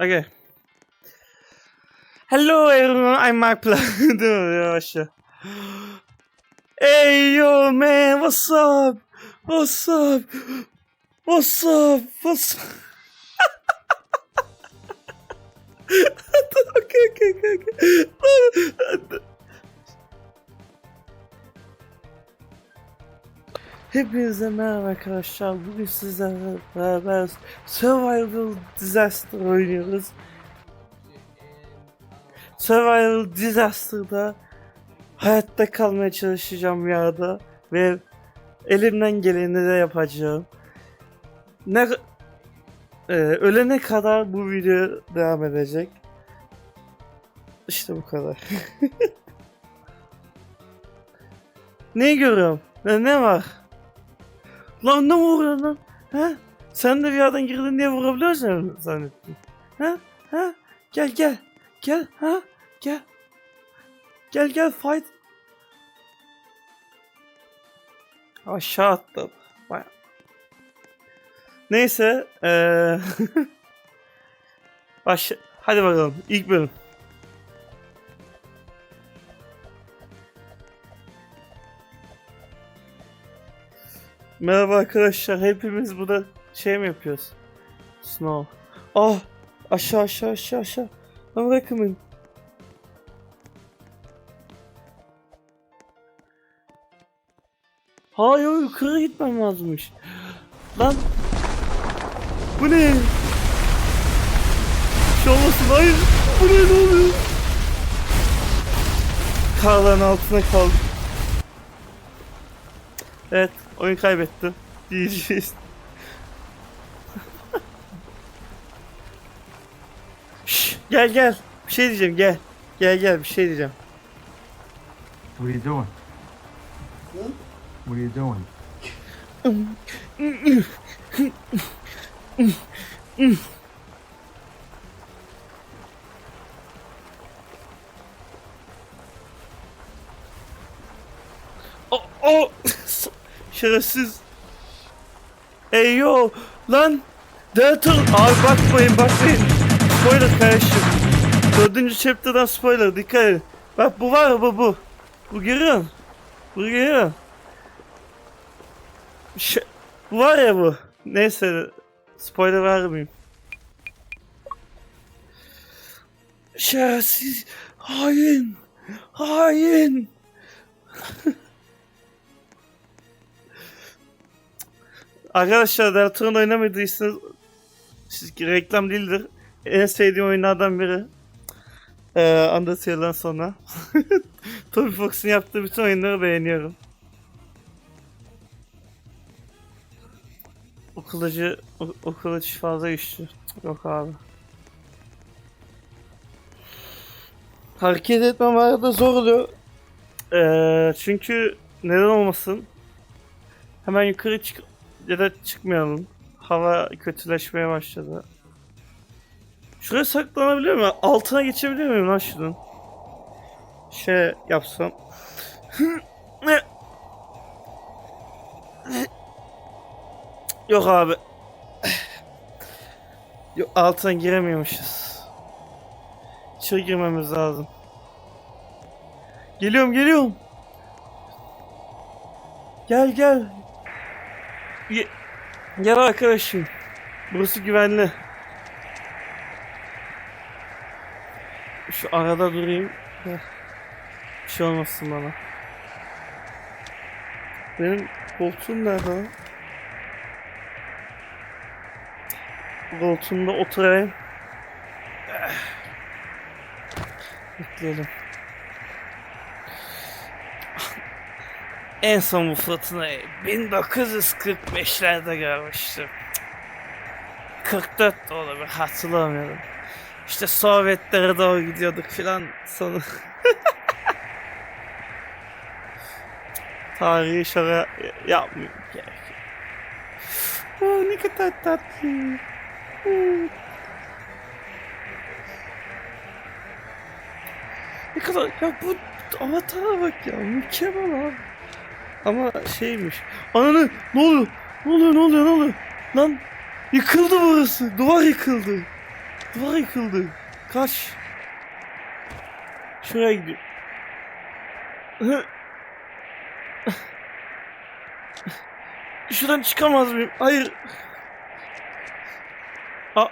Okay. Hello everyone, I'm Mark yavaş ya. Hey yo man, what's up? What's up? What's up? What's up? okay, okay, okay, okay. Hepinize merhaba arkadaşlar. Bugün sizlerle beraber Survival Disaster oynuyoruz. Survival Disaster'da hayatta kalmaya çalışacağım yerde ve elimden geleni de yapacağım. Ne Ee, ölene kadar bu video devam edecek. İşte bu kadar. Neyi görüyorum? Ne, ne var? Lan ne vuruyorsun lan? Ha? Sen de bir yerden girdin diye vurabiliyorsun zannettim. Ha? Ha? Gel gel. Gel. Ha? Gel. Gel gel fight. Aşağı attım. Vay. Neyse. Eee Baş... Hadi bakalım. İlk bölüm. Merhaba arkadaşlar. Hepimiz burada şey mi yapıyoruz? Snow. Ah! Aşağı aşağı aşağı aşağı. Lan bırakın. Hayır yukarı gitmem lazımmış. Lan. Bu ne? Bir şey olmasın hayır. Bu ne ne oluyor? Karların altına kaldım. Evet, oyun kaybettim. Diyeceğiz. Şş, gel gel. Bir şey diyeceğim gel. Gel gel bir şey diyeceğim. What are you doing? What are you doing? O, o şerefsiz. Ey yo lan. Delta abi bakmayın bakmayın. Spoiler kardeşim. Dördüncü chapter'dan spoiler dikkat edin. Bak bu var bu bu. Bu görüyor? Bu görüyor? Ş- bu var ya bu. Neyse spoiler vermeyeyim. Şerefsiz. Hain. Hain. Arkadaşlar Deltarune oynamadıysanız reklam değildir. En sevdiğim oyunlardan biri. Ee, Undertale'dan sonra. Toby Fox'un yaptığı bütün oyunları beğeniyorum. O kılıcı, o, o kılıç fazla güçlü. Yok abi. Hareket etmem arada zor oluyor. Ee, çünkü neden olmasın? Hemen yukarı çık ya da çıkmayalım. Hava kötüleşmeye başladı. Şuraya saklanabiliyor muyum? Altına geçebiliyor muyum lan şunun? Şey yapsam. Yok abi. Yok altına giremiyormuşuz. İçeri girmemiz lazım. Geliyorum geliyorum. Gel gel. Ye- Gel arkadaşım. Burası güvenli. Şu arada durayım. Bir şey olmasın bana. Benim koltuğum nerede lan? Koltuğumda oturayım. Bekleyelim. En son bu fırtınayı 1945'lerde görmüştüm. 44 de olabilir hatırlamıyorum. İşte Sovyetlere doğru gidiyorduk filan sonu. Tarihi şaka yapmıyorum gerek. Oh, ne kadar tatlı. Ne kadar ya bu avatara bak ya mükemmel abi. Ama şeymiş. Ananı ne oluyor? Ne oluyor ne oluyor ne oluyor? Lan yıkıldı burası. Duvar yıkıldı. Duvar yıkıldı. Kaç. Şuraya gidiyor. Şuradan çıkamaz mıyım? Hayır. Aa,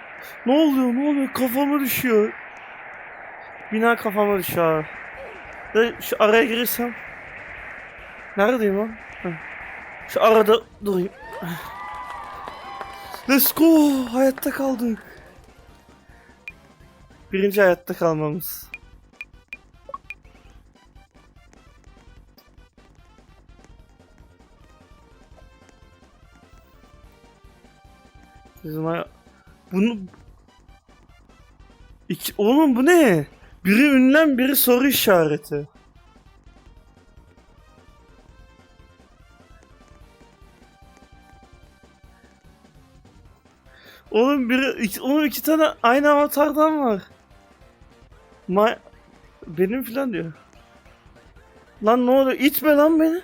ne oluyor? Ne oluyor? Kafama düşüyor. Bina kafama düşüyor. Şu araya girirsem. Neredeyim lan? Şu arada durayım. Let's go! Hayatta kaldık. Birinci hayatta kalmamız. Bizim hay- bunu İki... Oğlum bu ne? Biri ünlem biri soru işareti. Oğlum iki tane aynı avatardan var. Ma benim falan diyor. Lan ne oluyor? İtme lan beni.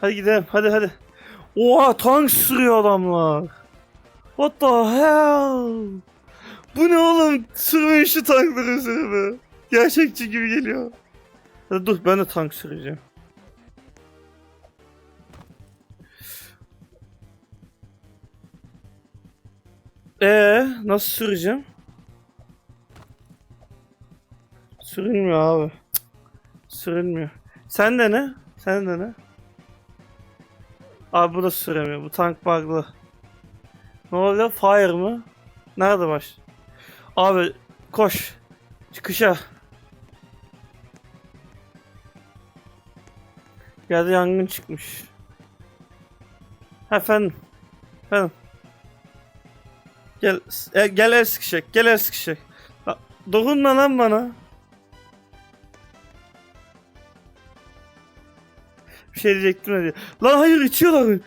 Hadi gidelim. Hadi hadi. Oha tank sürüyor adamlar. What the hell? Bu ne oğlum? Sürmeyin şu tankları üzerine. Gerçekçi gibi geliyor. Hadi dur ben de tank süreceğim. Ee, nasıl süreceğim? Sürülmüyor abi. Sürülmüyor. Sen de ne? Sen de ne? Abi bu da süremiyor. Bu tank bug'lı. Ne oluyor? Fire mı? Nerede baş? Abi koş. Çıkışa. Yerde yangın çıkmış. Efendim. Efendim. Gel, e, gel el sıkışacak. Gel el sıkışacak. Ha, Dokunma lan bana. Bir şey diyecektim diye. Lan hayır içiyorlar.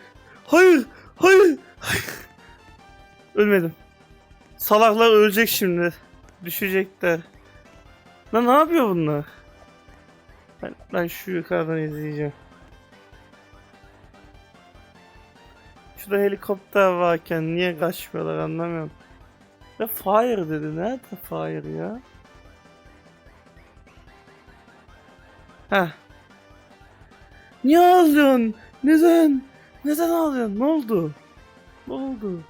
Hayır. Hayır. Hayır. Ölmedim. Salaklar ölecek şimdi. Düşecekler. Lan ne yapıyor bunlar? Ben, ben şu yukarıdan izleyeceğim. Şurada helikopter varken niye kaçmıyorlar anlamıyorum. Ya fire dedi. Nerede fire ya? Heh. Niye ağlıyorsun? Neden? Neden ağlıyorsun? Ne oldu? Ne oldu?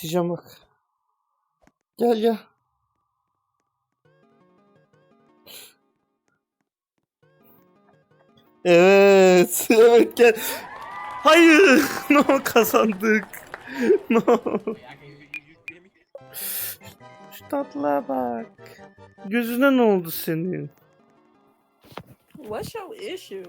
Şimdi iteceğim bak. Gel gel. Evet. Evet gel. Hayır. No kazandık. No. Şu tatlıya bak. Gözüne ne oldu senin? What's your issue?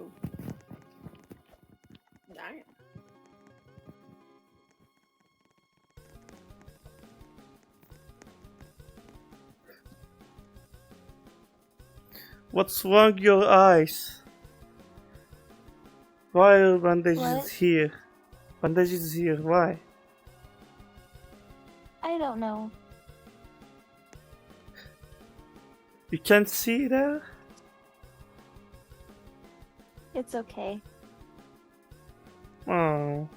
What's wrong with your eyes? Why are bandages What? here? Bandages here, why? I don't know. You can't see there? It's okay. Oh.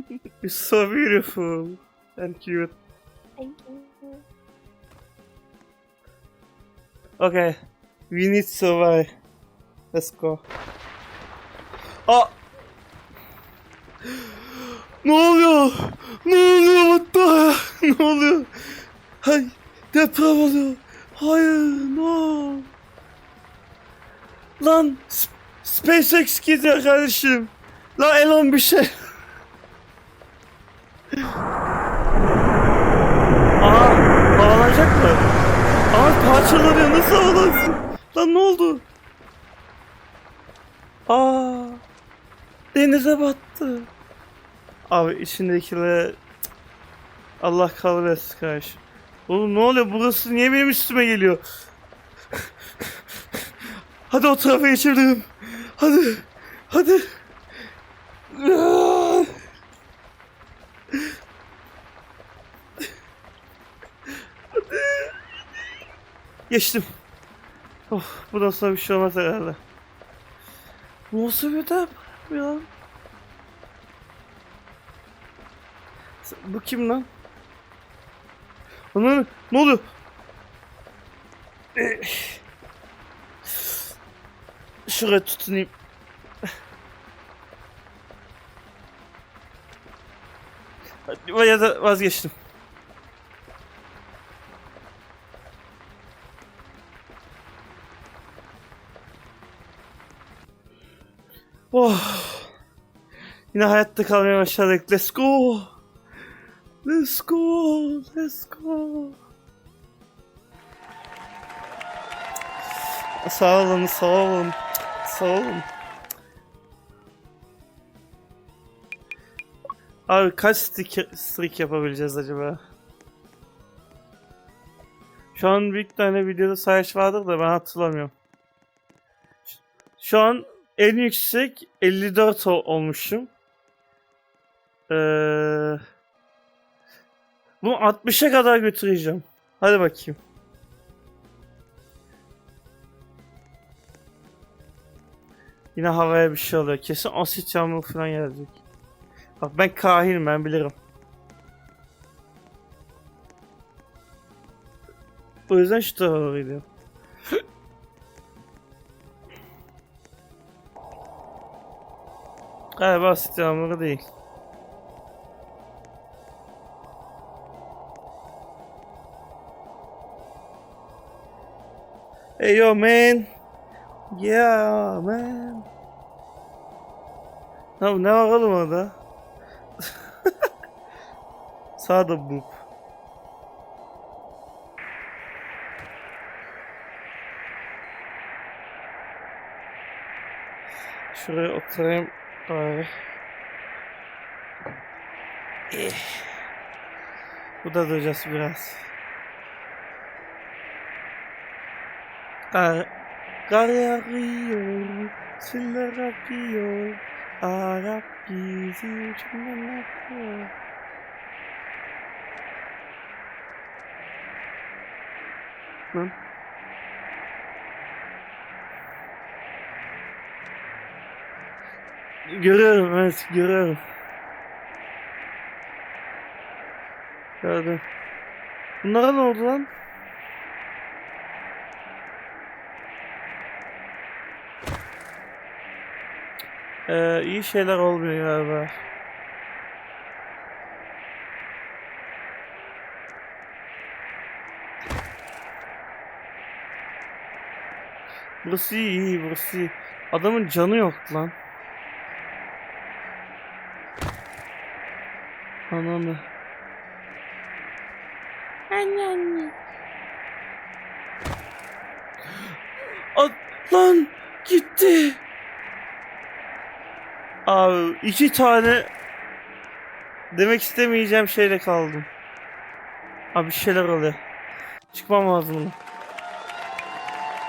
You're so beautiful and cute. Thank you. Okay, we need to survive. Let's go. Aa! Ne oluyor? Ne oluyor? Heck? Ne oluyor? Hay, deprem oluyor. Hayır, no. Lan, SpaceX gidiyor kardeşim. Lan Elon bir şey. Aa, havalanacak mı? Aa parçalanıyor nasıl havalansın? Lan ne oldu? Aa denize battı. Abi içindekiler Allah kabul etsin kardeşim. Oğlum ne oluyor burası niye benim üstüme geliyor? Hadi o tarafa geçebilirim. Hadi. Hadi. Aa! Geçtim. Oh, bundan sonra bir şey olmaz herhalde. Bu Nasıl bir de ya? Bu kim lan? Ana ne oluyor? Eh. Şuraya tutunayım. Ya da vazgeçtim. Oh. Yine hayatta kalmaya başladık. Let's go. Let's go. Let's go. Sağ olun, sağ olun. Sağ olun. Abi kaç streak, streak yapabileceğiz acaba? Şu an bir tane videoda sayaç vardır da ben hatırlamıyorum. Şu an en yüksek 54 ol- olmuşum. Ee, bunu 60'a kadar götüreceğim. Hadi bakayım. Yine havaya bir şey oluyor. Kesin asit yağmuru falan gelecek. Bak ben kahinim ben bilirim. O yüzden şu tarafa gidiyorum. Galiba yağmuru değil. Hey yo man. Yeah man. Ne, ne var oğlum orada? Sağda bu. Şuraya oturayım Vamos ver. É. O dador já se virasse. Ah, Galerio, Silerapio, Arapizio, Chimanapio. Tipo Mano. Görüyorum evet görüyorum. Gördüm. Bunlara ne oldu lan? Ee, iyi şeyler olmuyor galiba. Burası iyi, iyi burası iyi. Adamın canı yok lan. Ananı. Anne anne. Ad lan gitti. Abi iki tane demek istemeyeceğim şeyle kaldım. Abi bir şeyler oluyor. Çıkmam lazım.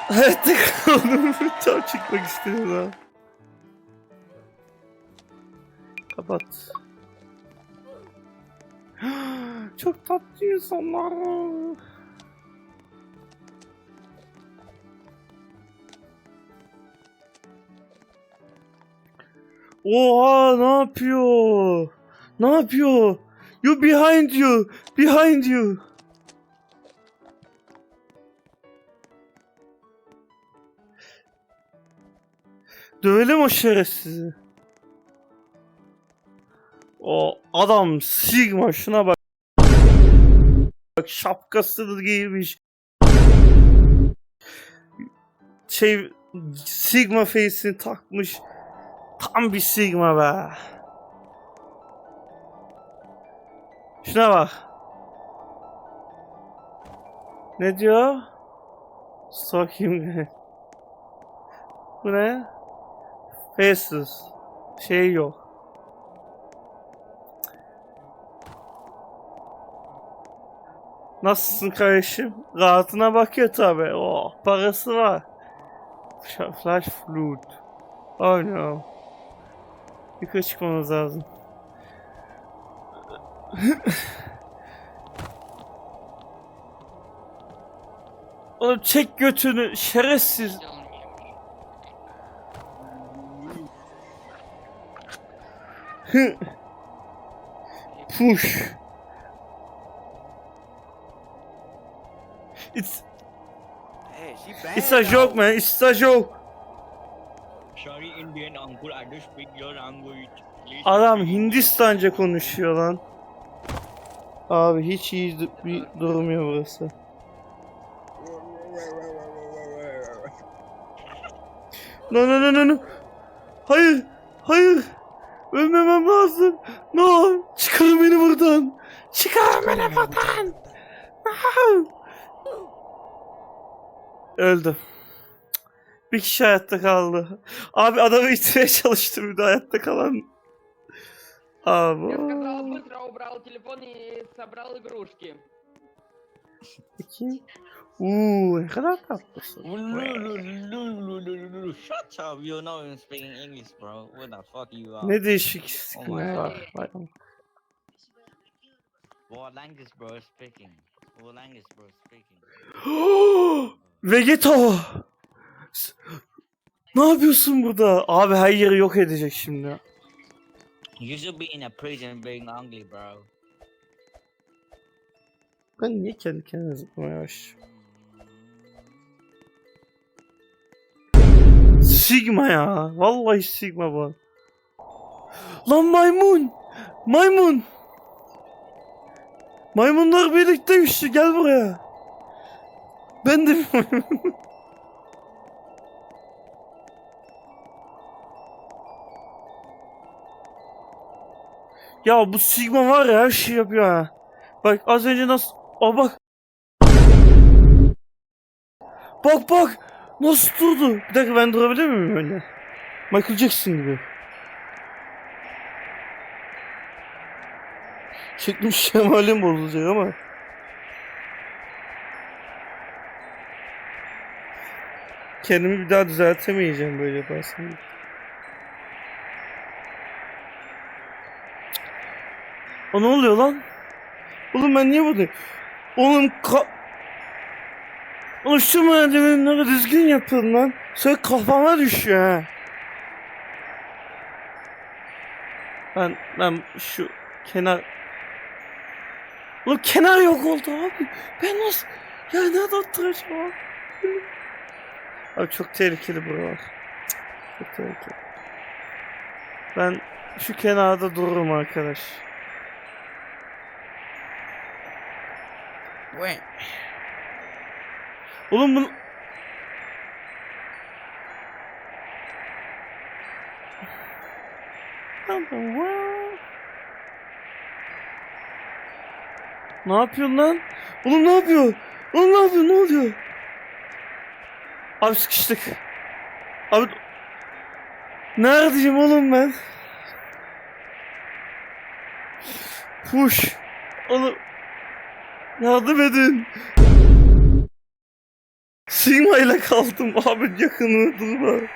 Hayatta kaldım. Tam çıkmak istedim abi. Kapat. Çok tatlı insanlar. Oha ne yapıyor? Ne yapıyor? You behind you. Behind you. Dövelim o şerefsizi. O adam Sigma şuna bak. Bak şapkasını giymiş. Şey Sigma face'ini takmış. Tam bir Sigma be. Şuna bak. Ne diyor? Sokayım. Bu ne? Faces. Şey yok. Nasılsın kardeşim? Rahatına bakıyor tabi. Oh, parası var. Flash flute. Oh no. Yukarı çıkmamız lazım. Oğlum çek götünü şerefsiz. Push. It's Hey, she bad. it's a joke man. It's a joke. Sorry, Indian uncle, I don't speak your language. Please Adam Hindistanca konuşuyor lan. Abi hiç iyi du- bir durmuyor burası. No no no no no. Hayır. Hayır. Ölmemem lazım. No. Çıkarın beni buradan. Çıkarın beni buradan. No. Öldüm. Bir kişi hayatta kaldı. Abi adamı itmeye çalıştım bir de hayatta kalan. Abi. Я сказал, быстро убрал телефон и собрал игрушки. Bakayım. Uuu ne kadar tatlısın. Shut up, you're not even speaking English, bro. What the fuck you are? Ne değişik Oh skinler my var. Vay am- What language, bro, speaking? What language, bro, speaking? Vegeto! Ne yapıyorsun burada? Abi her yeri yok edecek şimdi. You should be in a prison being ugly, bro. Ben niye kendi kendime zıplamaya başlıyorum? Sigma ya. Vallahi Sigma bu. Lan maymun! Maymun! Maymunlar birlikte güçlü gel buraya. Ben de. Ya bu Sigma var ya her şey yapıyor ha. Bak az önce nasıl... Aa bak. Bak bak. Nasıl durdu? Bir dakika ben durabilir miyim öyle? Michael Jackson gibi. Şeklim şemalim bozulacak ama. Kendimi bir daha düzeltemeyeceğim böyle yaparsam. O ne oluyor lan? Oğlum ben niye buradayım? Oğlum ka... Oğlum şu merdivenleri düzgün yapın lan. Sonra kafama düşüyor ha. Ben, ben şu kenar... Oğlum kenar yok oldu abi. Ben nasıl... Ya nerede oturacağım abi? Abi çok tehlikeli buralar. Çok tehlikeli. Ben şu kenarda dururum arkadaş. Oğlum bunu... Ne yapıyorsun lan? Oğlum ne yapıyor? Oğlum ne yapıyor? Ne oluyor? Abi sıkıştık. Abi... Neredeyim oğlum ben? Push. Oğlum... Yardım edin. Sigma ile kaldım abi yakını durma.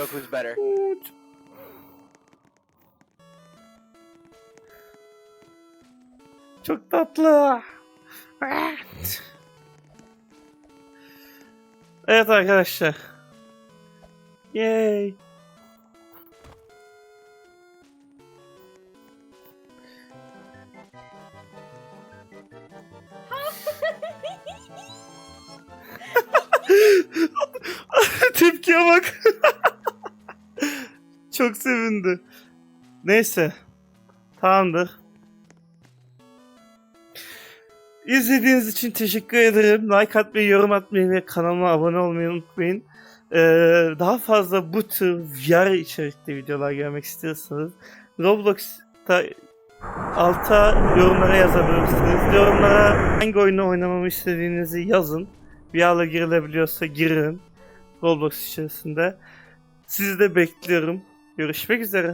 Goku's better. Çok tatlı. Evet arkadaşlar. Yay. Çok sevindi. Neyse. Tamamdır. İzlediğiniz için teşekkür ederim. Like atmayı, yorum atmayı ve kanalıma abone olmayı unutmayın. Ee, daha fazla bu tür VR içerikli videolar görmek istiyorsanız Roblox'ta alta yorumlara yazabilirsiniz. Yorumlara hangi oyunu oynamamı istediğinizi yazın. VR'la girilebiliyorsa girin. Roblox içerisinde. Sizi de bekliyorum Görüşmek üzere.